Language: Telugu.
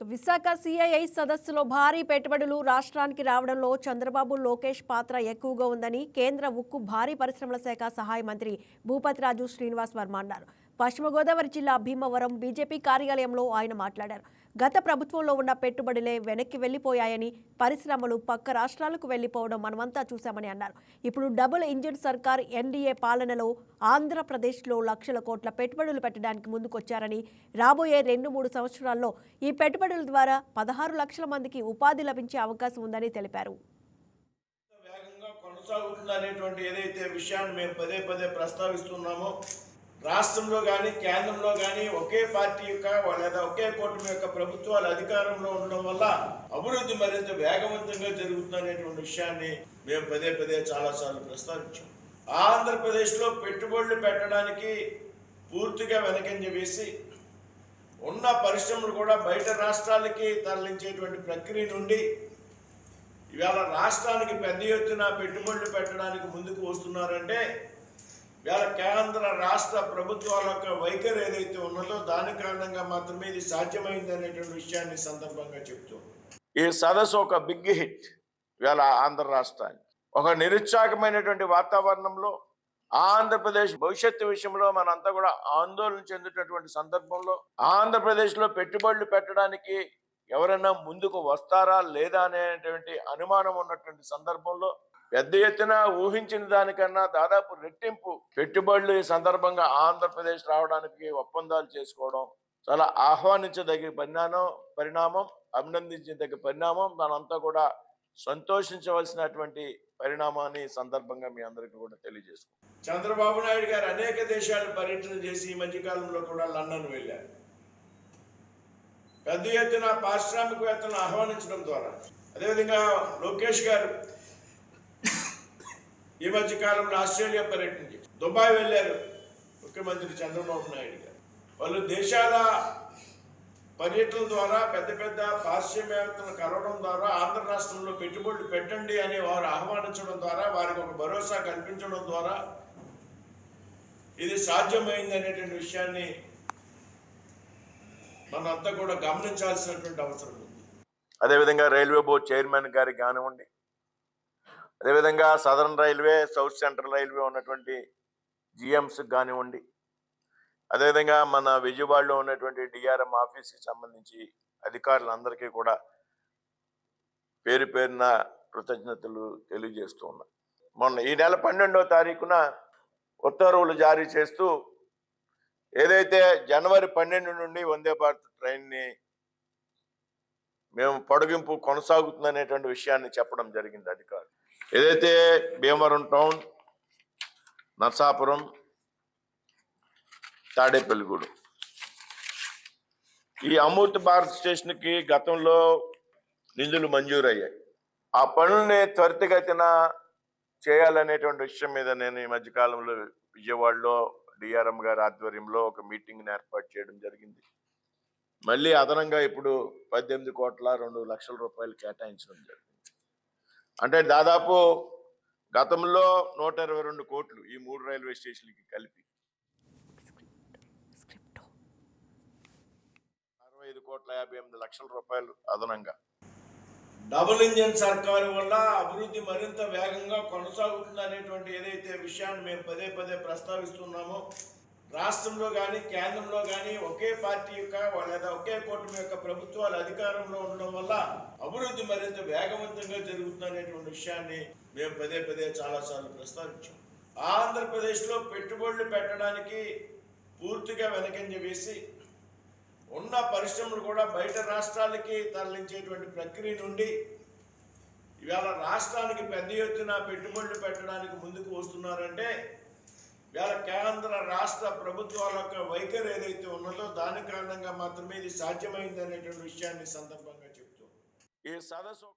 విశాఖ సిఐఐ సదస్సులో భారీ పెట్టుబడులు రాష్ట్రానికి రావడంలో చంద్రబాబు లోకేష్ పాత్ర ఎక్కువగా ఉందని కేంద్ర ఉక్కు భారీ పరిశ్రమల శాఖ సహాయ మంత్రి భూపతిరాజు శ్రీనివాస్ వర్మ అన్నారు. పశ్చిమ గోదావరి జిల్లా భీమవరం బీజేపీ కార్యాలయంలో ఆయన మాట్లాడారు. గత ప్రభుత్వంలో ఉన్న పెట్టుబడులే వెనక్కి వెళ్ళిపోయాయని పరిశ్రమలు పక్క రాష్ట్రాలకు వెళ్ళిపోవడం మనమంతా చూశామని అన్నారు. ఇప్పుడు డబుల్ ఇంజిన్ సర్కార్ ఎన్డీఏ పాలనలో ఆంధ్రప్రదేశ్లో లక్షల కోట్ల పెట్టుబడులు పెట్టడానికి ముందుకొచ్చారని రాబోయే రెండు మూడు సంవత్సరాల్లో ఈ పెట్టుబడుల ద్వారా పదహారు లక్షల మందికి ఉపాధి లభించే అవకాశం ఉందని తెలిపారు. కొనసాగుతుంది అనేటువంటి ఏదైతే విషయాన్ని మేము పదే పదే ప్రస్తావిస్తున్నామో రాష్ట్రంలో కానీ కేంద్రంలో కానీ ఒకే పార్టీ యొక్క లేదా ఒకే కూటమి యొక్క ప్రభుత్వాలు అధికారంలో ఉండడం వల్ల అభివృద్ధి మరింత వేగవంతంగా జరుగుతుందనేటువంటి విషయాన్ని మేము పదే పదే చాలాసార్లు ప్రస్తావించాం. ఆంధ్రప్రదేశ్లో పెట్టుబడులు పెట్టడానికి పూర్తిగా వెనకంజ వేసి ఉన్న పరిశ్రమలు కూడా బయట రాష్ట్రాలకి తరలించేటువంటి ప్రక్రియ నుండి ఇవాళ రాష్ట్రానికి పెద్ద ఎత్తున పెట్టుబడులు పెట్టడానికి ముందుకు వస్తున్నారంటే ఇవాళ కేంద్ర రాష్ట్ర ప్రభుత్వాల యొక్క వైఖరి ఏదైతే ఉన్నదో దాని కారణంగా మాత్రమే ఇది సాధ్యమైంది అనేటువంటి విషయాన్ని సందర్భంగా చెప్తూ ఈ సదస్సు ఒక బిగ్ హిట్ ఇవాళ ఆంధ్ర రాష్ట్రానికి. ఒక నిరుత్సాహకమైనటువంటి వాతావరణంలో ఆంధ్రప్రదేశ్ భవిష్యత్తు విషయంలో మనంతా కూడా ఆందోళన చెందేటటువంటి సందర్భంలో ఆంధ్రప్రదేశ్లో పెట్టుబడులు పెట్టడానికి ఎవరైనా ముందుకు వస్తారా లేదా అనేటువంటి అనుమానం ఉన్నటువంటి సందర్భంలో పెద్ద ఎత్తున ఊహించిన దానికన్నా దాదాపు రెట్టింపు పెట్టుబడులు ఈ సందర్భంగా ఆంధ్రప్రదేశ్ రావడానికి ఒప్పందాలు చేసుకోవడం చాలా ఆహ్వానించదగిన పరిణామం పరిణామం అభినందించదగ్గ పరిణామం. మనంతా కూడా సంతోషించవలసినటువంటి పరిణామాన్ని సందర్భంగా మీ అందరికీ కూడా తెలియజేసుకుంటాం చంద్రబాబు నాయుడు గారు అనేక దేశాలు పర్యటన చేసి ఈ మధ్యకాలంలో కూడా లండన్ వెళ్ళారు. పెద్ద ఎత్తున పారిశ్రామికవేత్తలను ఆహ్వానించడం ద్వారా. అదేవిధంగా లోకేష్ గారు ఈ మధ్య కాలంలో ఆస్ట్రేలియా పర్యటన చేసి దుబాయ్ వెళ్ళారు ముఖ్యమంత్రి చంద్రబాబు నాయుడు గారు. వాళ్ళు దేశాల పర్యటన ద్వారా పెద్ద పెద్ద పారిశ్రామికవేత్తలను కలవడం ద్వారా ఆంధ్ర రాష్ట్రంలో పెట్టుబడులు పెట్టండి అని వారు ఆహ్వానించడం ద్వారా వారికి ఒక భరోసా కల్పించడం ద్వారా ఇది సాధ్యమైంది అనేటువంటి విషయాన్ని మనంతా కూడా గమనించాల్సినటువంటి అవసరం ఉంది. అదేవిధంగా రైల్వే బోర్డు చైర్మన్ గారికి కానివ్వండి అదేవిధంగా southern railway south central railway ఉన్నటువంటి జిఎంస్ కానివ్వండి అదేవిధంగా మన విజయవాడలో ఉన్నటువంటి డిఆర్ఎం ఆఫీస్కి సంబంధించి అధికారులందరికీ కూడా పేరు పేరున కృతజ్ఞతలు తెలియజేస్తూ ఉన్నా. మొన్న ఈ నెల పన్నెండవ తారీఖున ఉత్తర్వులు జారీ చేస్తూ ఏదైతే జనవరి పన్నెండు నుండి వందే భారత్ ట్రైన్ని మేము పొడిగింపు కొనసాగుతుందనేటువంటి విషయాన్ని చెప్పడం జరిగింది అధికారులు. ఏదైతే భీమవరం టౌన్ నర్సాపురం తాడేపల్లిగూడు. ఈ అమూర్త భారత్ స్టేషన్కి గతంలో నిధులు మంజూరయ్యాయి. ఆ పనుల్ని త్వరితగతిన చేయాలనేటువంటి విషయం మీద నేను ఈ మధ్యకాలంలో విజయవాడలో డిఆర్ఎం గారి ఆధ్వర్యంలో ఒక మీటింగ్ని ఏర్పాటు చేయడం జరిగింది. మళ్ళీ అదనంగా ఇప్పుడు పద్దెనిమిది కోట్ల రెండు లక్షల రూపాయలు కేటాయించడం జరిగింది. అంటే దాదాపు గతంలో నూట ఇరవై రెండు కోట్లు ఈ మూడు రైల్వే స్టేషన్లకి కలిపి. అరవై ఐదు కోట్ల యాభై ఎనిమిది లక్షల రూపాయలు అదనంగా. డబుల్ ఇంజన్ సర్కారు వల్ల అభివృద్ధి మరింత వేగంగా కొనసాగుతుంది అనేటువంటి ఏదైతే విషయాన్ని మేము పదే పదే ప్రస్తావిస్తున్నామో రాష్ట్రంలో కానీ కేంద్రంలో కానీ ఒకే పార్టీ యొక్క లేదా ఒకే కూటమి యొక్క ప్రభుత్వాలు అధికారంలో ఉండడం వల్ల అభివృద్ధి మరింత వేగవంతంగా జరుగుతుందనేటువంటి విషయాన్ని మేము పదే పదే చాలాసార్లు ప్రస్తావించాం. ఆంధ్రప్రదేశ్లో పెట్టుబడులు పెట్టడానికి పూర్తిగా వెనకంజ వేసి ఉన్న పరిశ్రమలు కూడా బయట రాష్ట్రాలకి తరలించేటువంటి ప్రక్రియ నుండి ఇవాళ రాష్ట్రానికి పెద్ద ఎత్తున పెట్టుబడులు పెట్టడానికి ముందుకు వస్తున్నారంటే వేళ కేంద్ర రాష్ట్ర ప్రభుత్వాల యొక్క వైఖరి ఏదైతే ఉన్నదో దాని కారణంగా మాత్రమే ఇది సాధ్యమైంది అనేటువంటి విషయాన్ని సందర్భంగా చెప్తూ ఈ సదస్సు